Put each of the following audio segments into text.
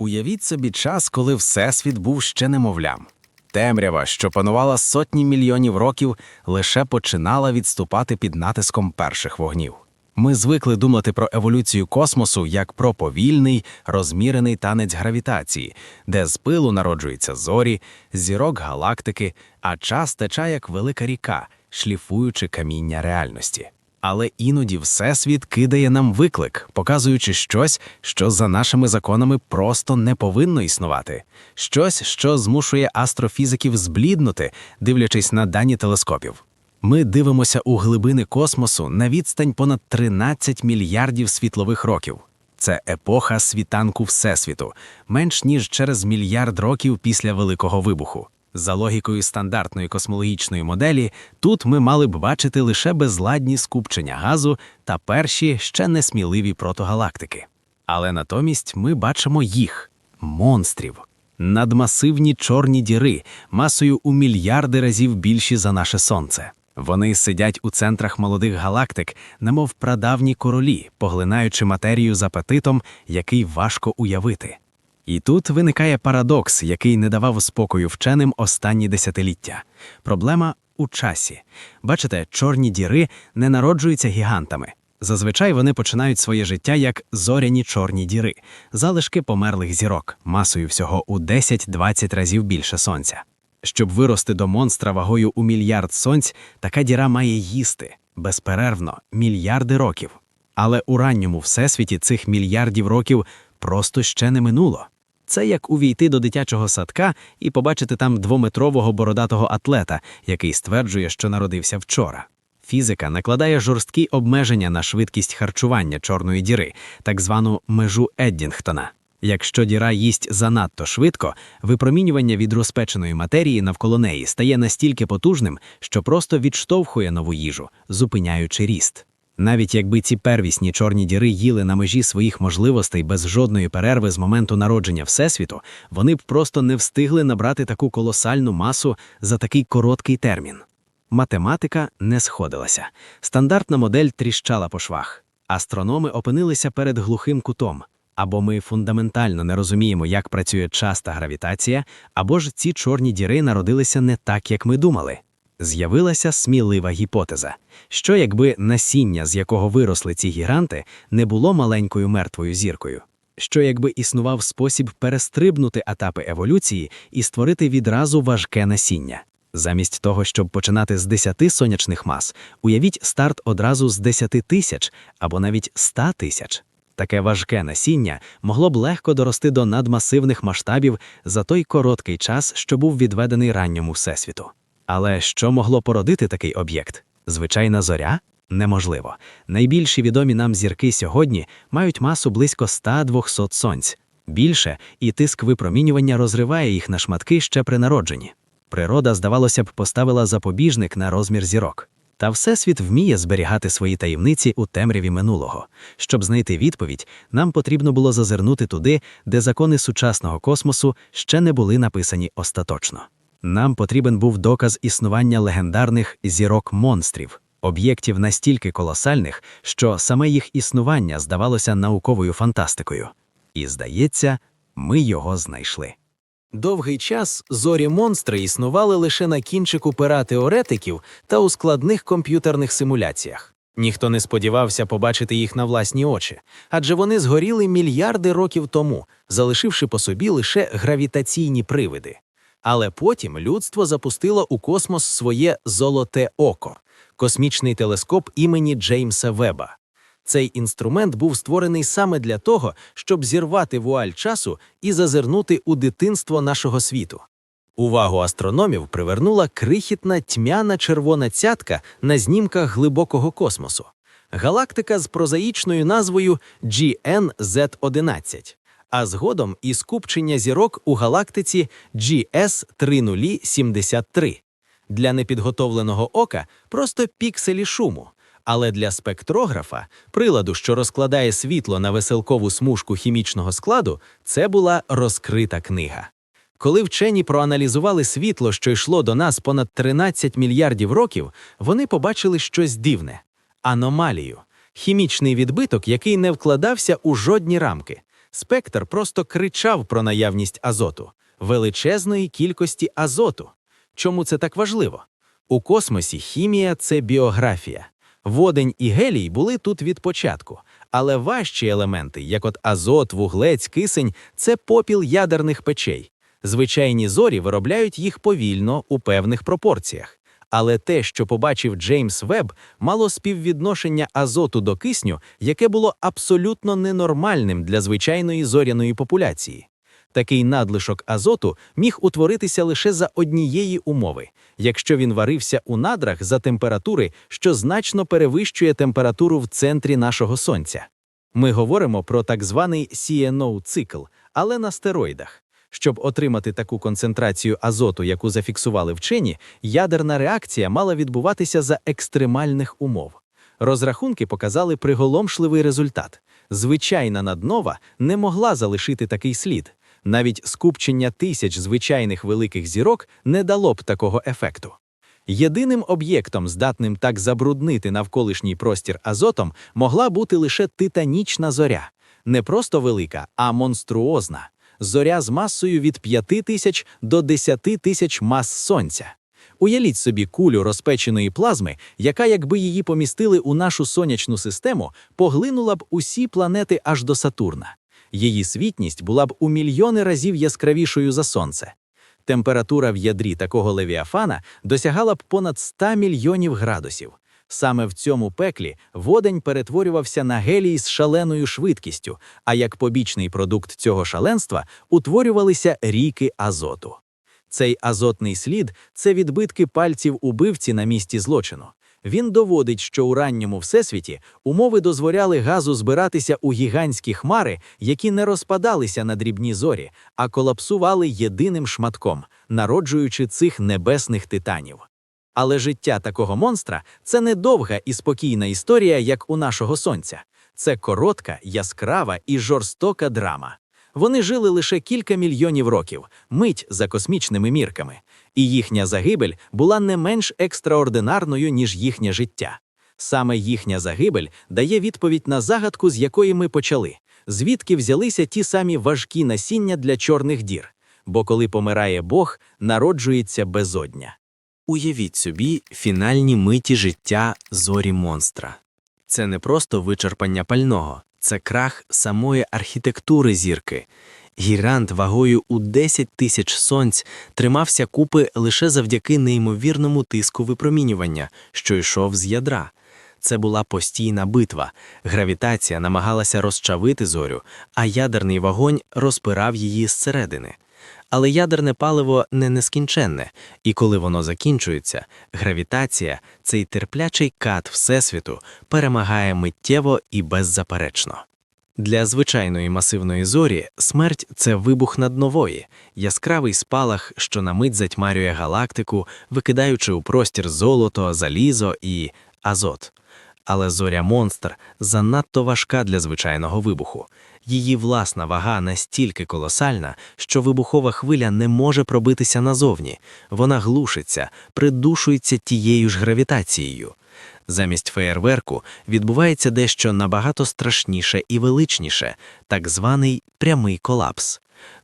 Уявіть собі час, коли Всесвіт був ще немовлям. Темрява, що панувала сотні мільйонів років, лише починала відступати під натиском перших вогнів. Ми звикли думати про еволюцію космосу як про повільний, розмірений танець гравітації, де з пилу народжуються зорі, зірок галактики, а час тече як велика ріка, шліфуючи каміння реальності. Але іноді Всесвіт кидає нам виклик, показуючи щось, що за нашими законами просто не повинно існувати, щось, що змушує астрофізиків збліднути, дивлячись на дані телескопів. Ми дивимося у глибини космосу на відстань понад 13 мільярдів світлових років. Це епоха світанку Всесвіту, менш ніж через мільярд років після Великого вибуху. За логікою стандартної космологічної моделі, тут ми мали б бачити лише безладні скупчення газу та перші ще несміливі протогалактики. Але натомість ми бачимо їх монстрів, надмасивні чорні діри, масою у мільярди разів більші за наше сонце. Вони сидять у центрах молодих галактик, немов прадавні королі, поглинаючи матерію з апетитом, який важко уявити. І тут виникає парадокс, який не давав спокою вченим останні десятиліття. Проблема у часі. Бачите, чорні діри не народжуються гігантами. Зазвичай вони починають своє життя як зоряні чорні діри, залишки померлих зірок, масою всього у 10-20 разів більше сонця. Щоб вирости до монстра вагою у мільярд сонць, така діра має їсти безперервно мільярди років. Але у ранньому всесвіті цих мільярдів років просто ще не минуло. Це як увійти до дитячого садка і побачити там двометрового бородатого атлета, який стверджує, що народився вчора. Фізика накладає жорсткі обмеження на швидкість харчування чорної діри, так звану межу Еддінгтона. Якщо діра їсть занадто швидко, випромінювання від розпеченої матерії навколо неї стає настільки потужним, що просто відштовхує нову їжу, зупиняючи ріст. Навіть якби ці первісні чорні діри їли на межі своїх можливостей без жодної перерви з моменту народження Всесвіту, вони б просто не встигли набрати таку колосальну масу за такий короткий термін. Математика не сходилася. Стандартна модель тріщала по швах. Астрономи опинилися перед глухим кутом. Або ми фундаментально не розуміємо, як працює час та гравітація, або ж ці чорні діри народилися не так, як ми думали. З'явилася смілива гіпотеза, що якби насіння, з якого виросли ці гіганти, не було маленькою мертвою зіркою, що якби існував спосіб перестрибнути етапи еволюції і створити відразу важке насіння. Замість того, щоб починати з 10 сонячних мас, уявіть старт одразу з 10 тисяч або навіть 100 тисяч. Таке важке насіння могло б легко дорости до надмасивних масштабів за той короткий час, що був відведений ранньому всесвіту. Але що могло породити такий об'єкт? Звичайна зоря? Неможливо. Найбільші відомі нам зірки сьогодні мають масу близько 100-200 сонць. Більше, і тиск випромінювання розриває їх на шматки ще при народженні. Природа, здавалося б, поставила запобіжник на розмір зірок. Та Всесвіт вміє зберігати свої таємниці у темряві минулого. Щоб знайти відповідь, нам потрібно було зазирнути туди, де закони сучасного космосу ще не були написані остаточно. Нам потрібен був доказ існування легендарних зірок монстрів, об'єктів настільки колосальних, що саме їх існування здавалося науковою фантастикою. І, здається, ми його знайшли. Довгий час зорі монстри існували лише на кінчику пера теоретиків та у складних комп'ютерних симуляціях. Ніхто не сподівався побачити їх на власні очі, адже вони згоріли мільярди років тому, залишивши по собі лише гравітаційні привиди. Але потім людство запустило у космос своє золоте око космічний телескоп імені Джеймса Веба. Цей інструмент був створений саме для того, щоб зірвати вуаль часу і зазирнути у дитинство нашого світу. Увагу астрономів привернула крихітна тьмяна червона цятка на знімках глибокого космосу. Галактика з прозаїчною назвою GNZ11, а згодом і скупчення зірок у галактиці GS 3073. Для непідготовленого ока просто пікселі шуму. Але для спектрографа, приладу, що розкладає світло на веселкову смужку хімічного складу, це була розкрита книга. Коли вчені проаналізували світло, що йшло до нас понад 13 мільярдів років, вони побачили щось дивне аномалію, хімічний відбиток, який не вкладався у жодні рамки. Спектр просто кричав про наявність азоту, величезної кількості азоту. Чому це так важливо? У космосі хімія це біографія. Водень і гелій були тут від початку, але важчі елементи, як от азот, вуглець, кисень, це попіл ядерних печей. Звичайні зорі виробляють їх повільно у певних пропорціях. Але те, що побачив Джеймс Веб, мало співвідношення азоту до кисню, яке було абсолютно ненормальним для звичайної зоряної популяції. Такий надлишок азоту міг утворитися лише за однієї умови, якщо він варився у надрах за температури, що значно перевищує температуру в центрі нашого сонця. Ми говоримо про так званий CNO-цикл, але на стероїдах. Щоб отримати таку концентрацію азоту, яку зафіксували вчені, ядерна реакція мала відбуватися за екстремальних умов. Розрахунки показали приголомшливий результат. Звичайна наднова не могла залишити такий слід. Навіть скупчення тисяч звичайних великих зірок не дало б такого ефекту. Єдиним об'єктом, здатним так забруднити навколишній простір азотом, могла бути лише титанічна зоря. Не просто велика, а монструозна. Зоря з масою від 5 тисяч до 10 тисяч мас сонця. Уявіть собі кулю розпеченої плазми, яка, якби її помістили у нашу сонячну систему, поглинула б усі планети аж до Сатурна. Її світність була б у мільйони разів яскравішою за сонце. Температура в ядрі такого левіафана досягала б понад 100 мільйонів градусів. Саме в цьому пеклі водень перетворювався на гелій з шаленою швидкістю, а як побічний продукт цього шаленства утворювалися ріки азоту. Цей азотний слід це відбитки пальців убивці на місці злочину. Він доводить, що у ранньому всесвіті умови дозволяли газу збиратися у гігантські хмари, які не розпадалися на дрібні зорі, а колапсували єдиним шматком, народжуючи цих небесних титанів. Але життя такого монстра це не довга і спокійна історія, як у нашого сонця. Це коротка, яскрава і жорстока драма. Вони жили лише кілька мільйонів років, мить за космічними мірками, і їхня загибель була не менш екстраординарною, ніж їхнє життя. Саме їхня загибель дає відповідь на загадку, з якої ми почали, звідки взялися ті самі важкі насіння для чорних дір. Бо коли помирає Бог, народжується безодня. Уявіть собі фінальні миті життя зорі монстра. Це не просто вичерпання пального, це крах самої архітектури зірки. Гірант вагою у 10 тисяч сонць тримався купи лише завдяки неймовірному тиску випромінювання, що йшов з ядра. Це була постійна битва. Гравітація намагалася розчавити зорю, а ядерний вогонь розпирав її зсередини. Але ядерне паливо не нескінченне, і коли воно закінчується, гравітація, цей терплячий кат Всесвіту, перемагає миттєво і беззаперечно. Для звичайної масивної зорі смерть це вибух наднової, яскравий спалах, що на мить затьмарює галактику, викидаючи у простір золото, залізо і азот. Але зоря монстр занадто важка для звичайного вибуху. Її власна вага настільки колосальна, що вибухова хвиля не може пробитися назовні, вона глушиться, придушується тією ж гравітацією. Замість феєрверку відбувається дещо набагато страшніше і величніше, так званий прямий колапс.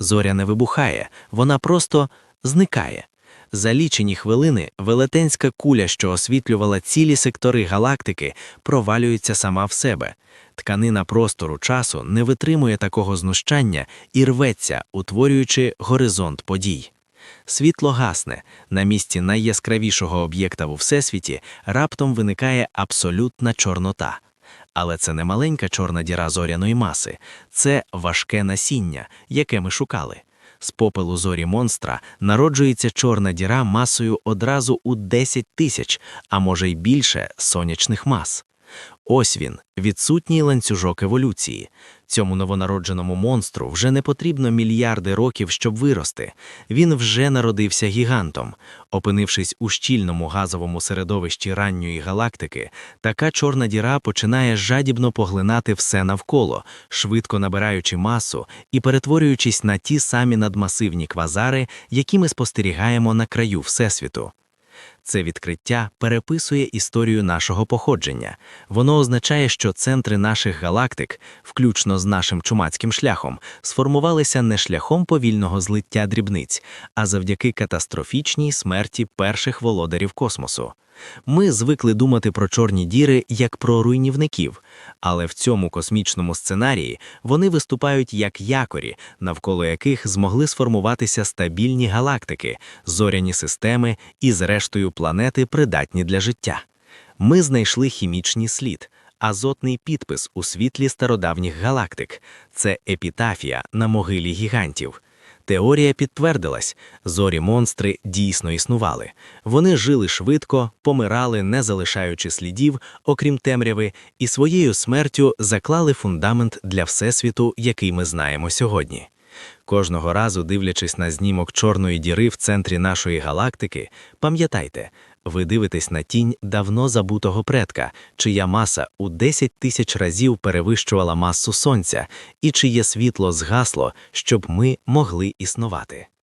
Зоря не вибухає, вона просто зникає. За лічені хвилини велетенська куля, що освітлювала цілі сектори галактики, провалюється сама в себе. Тканина простору часу не витримує такого знущання і рветься, утворюючи горизонт подій. Світло гасне, на місці найяскравішого об'єкта у всесвіті раптом виникає абсолютна чорнота. Але це не маленька чорна діра зоряної маси, це важке насіння, яке ми шукали. З попелу зорі монстра народжується чорна діра масою одразу у 10 тисяч, а може й більше сонячних мас. Ось він, відсутній ланцюжок еволюції. Цьому новонародженому монстру вже не потрібно мільярди років, щоб вирости. Він вже народився гігантом. Опинившись у щільному газовому середовищі ранньої галактики, така чорна діра починає жадібно поглинати все навколо, швидко набираючи масу і перетворюючись на ті самі надмасивні квазари, які ми спостерігаємо на краю Всесвіту. Це відкриття переписує історію нашого походження. Воно означає, що центри наших галактик, включно з нашим чумацьким шляхом, сформувалися не шляхом повільного злиття дрібниць, а завдяки катастрофічній смерті перших володарів космосу. Ми звикли думати про чорні діри як про руйнівників, але в цьому космічному сценарії вони виступають як якорі, навколо яких змогли сформуватися стабільні галактики, зоряні системи і, зрештою, планети, придатні для життя. Ми знайшли хімічний слід, азотний підпис у світлі стародавніх галактик. Це епітафія на могилі гігантів. Теорія підтвердилась, зорі-монстри дійсно існували. Вони жили швидко, помирали, не залишаючи слідів, окрім темряви, і своєю смертю заклали фундамент для всесвіту, який ми знаємо сьогодні. Кожного разу, дивлячись на знімок чорної діри в центрі нашої галактики, пам'ятайте, ви дивитесь на тінь давно забутого предка, чия маса у 10 тисяч разів перевищувала масу сонця, і чиє світло згасло, щоб ми могли існувати.